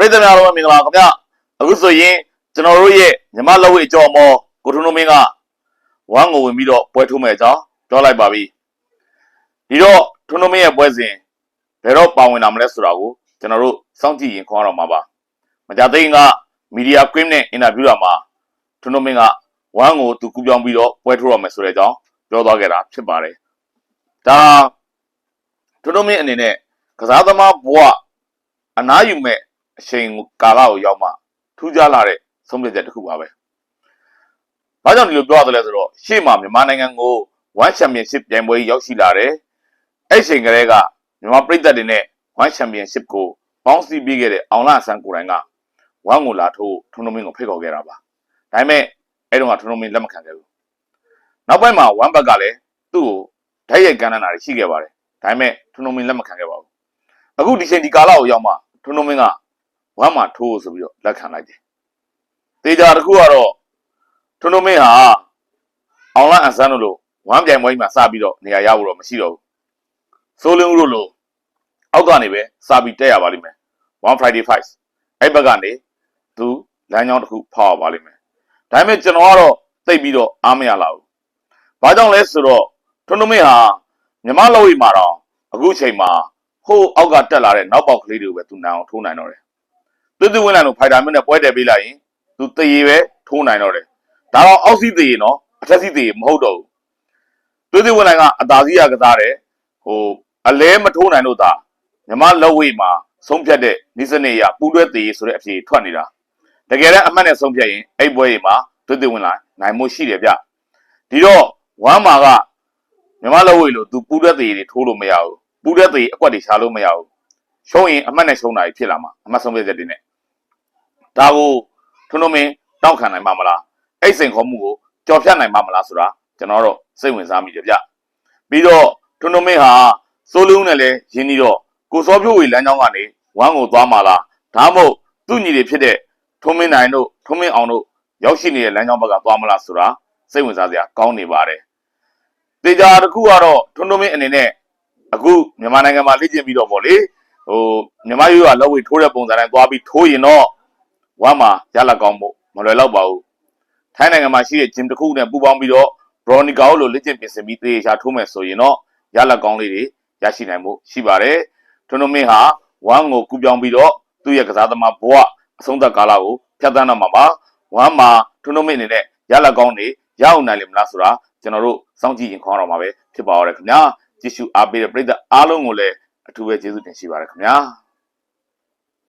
ပရိသတ်များလုံးမင်္ဂလာခင်ဗျအခုဆိုရင်ကျွန်တော်တို့ရဲ့မြမလက်ဝဲအကြော်မောကိုထုံးထုံးမင်းကဝမ်းကိုဝင်ပြီးတော့ပွဲထိုးမယ်အကြောင်းပြောလိုက်ပါပြီဒီတော့ထုံးထုံးမင်းရဲ့ပွဲစဉ်ဘယ်တော့ပါဝင်လာမလဲဆိုတာကိုကျွန်တော်တို့စောင့်ကြည့်ရင်ခေါ်ရတော့မှာပါမကြသိန်းကမီဒီယာကွင်းနဲ့အင်တာဗျူးတာမှာထုံးထုံးမင်းကဝမ်းကိုသူကူးပြောင်းပြီးတော့ပွဲထိုးရမယ်ဆိုတဲ့အကြောင်းပြောသွားခဲ့တာဖြစ်ပါတယ်ဒါထုံးထုံးမင်းအနေနဲ့ကစားသမားဘဝအနားယူမဲ့ အချိန်ကာလကိုရောက်မှထူးခြားလာတဲ့ဆုံးဖြတ်ချက်တစ်ခုပါပဲ။ဘာကြောင့်ဒီလိုပြောရသလဲဆိုတော့ရှေ့မှာမြန်မာနိုင်ငံကို1 Championship ပြိုင်ပွဲကြီးရောက်ရှိလာတယ်။အဲ့ချိန်ကလေးကမြန်မာပြည်သက်တွေနဲ့1 Championship ကိုပေါင်းစည်းပေးခဲ့တဲ့အောင်လာဆန်းကိုယ်တိုင်ကဝမ်ကိုလာထိုးထုံထုံမင်းကိုဖိတ်ခေါ်ခဲ့တာပါ။ဒါပေမဲ့အဲ့တော့ကထုံထုံမင်းလက်မခံခဲ့ဘူး။နောက်ပိုင်းမှာဝမ်ဘက်ကလည်းသူ့ကိုဓာတ်ရိုက်ကမ်းလှမ်းတာတွေရှိခဲ့ပါတယ်။ဒါပေမဲ့ထုံထုံမင်းလက်မခံခဲ့ပါဘူး။အခုဒီချိန်ဒီကာလကိုရောက်မှထုံထုံမင်းက ဝမ်းမှာထိုးဆိုပြီးတော့လက်ခံလိုက်တယ်။တေချာတစ်ခုကတော့ထွန်းထွန်းမင်းဟာအောင်လအန်ဆန်းတို့လိုဝမ်းပြိုင်ပွဲကြီးမှာစပြီးတော့နေရာရဖို့တော့မရှိတော့ဘူး။ဆိုလင်းဦးတို့လိုအောက်ကနေပဲစပြီးတက်ရပါလိမ့်မယ်။ One Friday Fight အဲ့ဘက်ကနေသူလမ်းကြောင်းတစ်ခုဖောက်ရပါလိမ့်မယ်။ဒါပေမဲ့ကျွန်တော်ကတော့သိပ်ပြီးတော့အားမရလာဘူး။ဘာကြောင့်လဲဆိုတော့ထွန်းထွန်းမင်းဟာမြမလောဝီမှာတော့အခုချိန်မှာဟိုးအောက်ကတက်လာတဲ့နောက်ပေါက်ကလေးတွေကိုပဲသူနိုင်အောင်ထိုးနိုင်တော့တယ်။ သွေးသွေးဝင်းလာလို့ဖိုင်တာမင်းနဲ့ပွဲတယ်ပေးလိုက်ရင်သူတရေပဲထိုးနိုင်တော့တယ်ဒါတော့အောက်စီးတရေနော်အထက်စီးတရေမဟုတ်တော့ဘူးသွေးသွေးဝင်းလာကအသာစီးရကစားတယ်ဟိုအလဲမထိုးနိုင်လို့သာမြမလက်ဝေးမှာဆုံးဖြတ်တဲ့နိစနေရပူတွဲတရေဆိုတဲ့အဖြေထွက်နေတာတကယ်တော့အမှတ်နဲ့ဆုံးဖြတ်ရင်အဲ့ပွဲကြီးမှာသွေးသွေးဝင်းလာနိုင်မှုရှိတယ်ဗျဒီတော့ဝမ်းမာကမြမလက်ဝေးလို့သူပူတွဲတရေတွေထိုးလို့မရဘူးပူတွဲတရေအကွက်တွေရှားလို့မရဘူးရှုံးရင်အမှတ်နဲ့ရှုံးတာကြီးဖြစ်လာမှာအမှတ်ဆုံးဖြတ်ချက်တွေနဲ့ ဒါကိုထွန်းထွန်းမင်းတောက်ခံနိုင်ပါမလားအဲ့စိန်ခေါ်မှုကိုကြော်ဖြတ်နိုင်ပါမလားဆိုတာကျွန်တော်တော့စိတ်ဝင်စားမိတယ်ဗျပြီးတော့ထွန်းထွန်းမင်းဟာစိုးလုံးနဲ့လည်းရင်းနှီးတော့ကိုစောဖြိုးဝေလမ်းကြောင်းကနေဝမ်းကိုသွားမှာလားဒါမှမဟုတ်သူ့ညီတွေဖြစ်တဲ့ထွန်းမင်းနိုင်တို့ထွန်းမင်းအောင်တို့ရောက်ရှိနေတဲ့လမ်းကြောင်းဘက်ကသွားမလားဆိုတာစိတ်ဝင်စားစရာကောင်းနေပါတယ်တေချာတစ်ခုကတော့ထွန်းထွန်းမင်းအနေနဲ့အခုမြန်မာနိုင်ငံမှာလေ့ကျင့်ပြီးတော့ဗောလေဟိုမြန်မာရိုးကလက်ဝဲထိုးတဲ့ပုံစံတိုင်းသွားပြီးထိုးရင်တော့ ဝမ်းမှာရလက်ကောင်းဖို့မလွယ်တော့ပါဘူးထိုင်းနိုင်ငံမှာရှိတဲ့ဂျင်တစ်ခုနဲ့ပူးပေါင်းပြီးတော့ဘရော်နီကာကိုလိုလက်ကျင့်ပြင်ဆင်ပြီးသေချာထိုးမယ်ဆိုရင်တော့ရလက်ကောင်းလေးတွေရရှိနိုင်မှုရှိပါတယ်ထွန်းထွန်းမင်းဟာဝမ်းကိုကူပြောင်းပြီးတော့သူ့ရဲ့ကစားသမားဘဝအဆုံးသက်ကာလကိုဖြတ်သန်းတော့မှာပါဝမ်းမှာထွန်းထွန်းမင်းအနေနဲ့ရလက်ကောင်းတွေရအောင်နိုင်လိမ့်မလားဆိုတာကျွန်တော်တို့စောင့်ကြည့်ရင်ခေါင်းတော်မှာပဲဖြစ်ပါတော့တယ်ခင်ဗျာကြည့်ရှုအားပေးတဲ့ပရိသတ်အားလုံးကိုလည်းအထူးပဲကျေးဇူးတင်ရှိပါတယ်ခင်ဗျာ